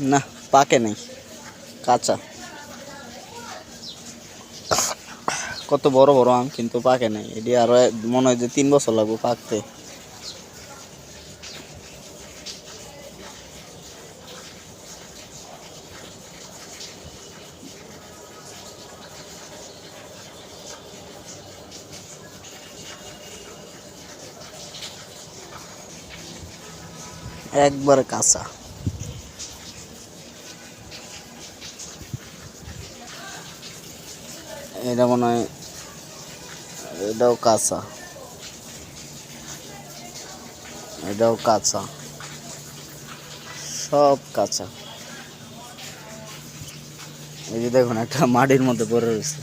না, পাকে নাই, কাঁচা। কত বড় বড় আম কিন্তু পাকে নাই। এটি আরও মনে হয় যে তিন বছর লাগবে পাকতে। একবার কাঁচা। এটা মনে হয়, এটাও কাঁচা। এটাও কাঁচা। সব কাঁচা। এই যে দেখুন, একটা মাটির মধ্যে পড়ে রয়েছে।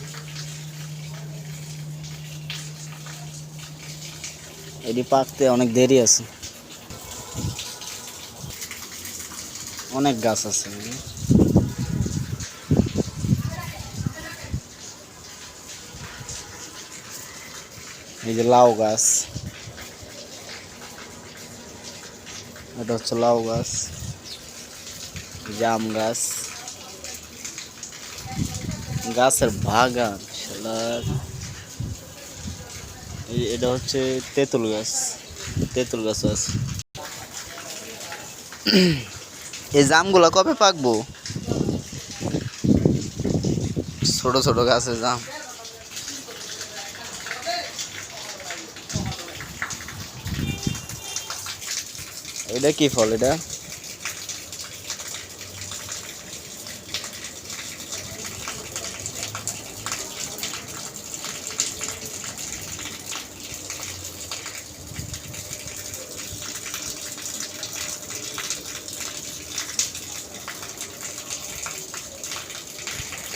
এটি পাকতে অনেক দেরি আছে। অনেক গাছ আছে। এই যে লাউ গাছ। এটা হচ্ছে লাউ গাছ। জাম গাছ। গাছের বাগান এটা হচ্ছে তেঁতুল গাছ। তেঁতুল গাছ আছে। এই জামগুলো কবে পাকবো? ছোট ছোট গাছের জাম এটা কি ফল এটা?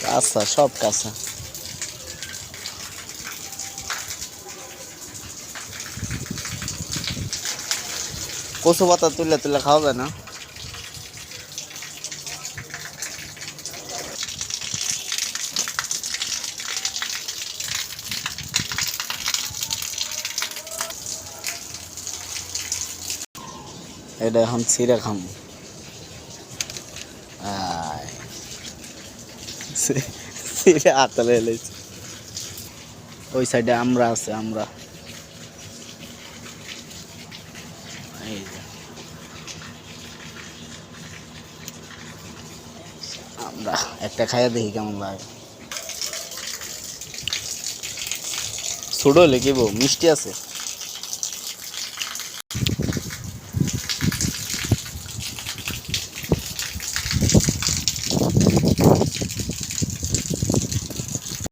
কাঁচা সব কাঁচা। কচু পাতা তুলে তুলে খাওয়া যায় না? এটা এখন ছিঁড়ে খাম। আয়। আতলে ওই সাইডে আমরা আছে, আমরা এই যে আমরা একটা খাইয়া দেখি কেমন লাগে। কি বউ? মিষ্টি আছে?